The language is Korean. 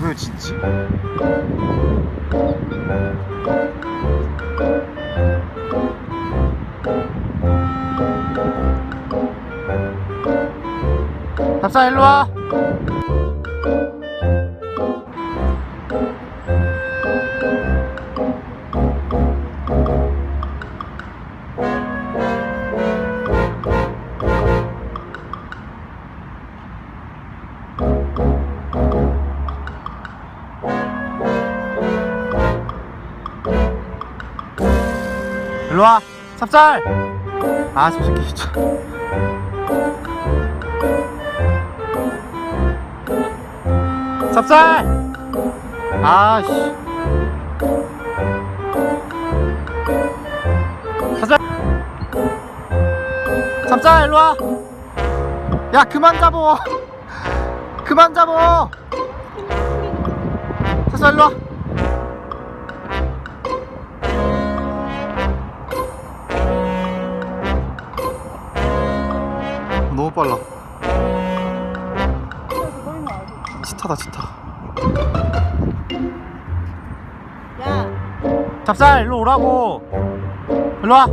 왜 진지? 답사 일로 와. 일로 와. 삽살. 아, 저 새끼 진짜. 삽살. 아, 씨. 삽살. 삽살 일로 와. 야, 그만 잡어. 그만 잡어. 삽살 일로 와. 너무 빨라. 치타다 치타. 야, 잡살 일로 오라고. 일로 와.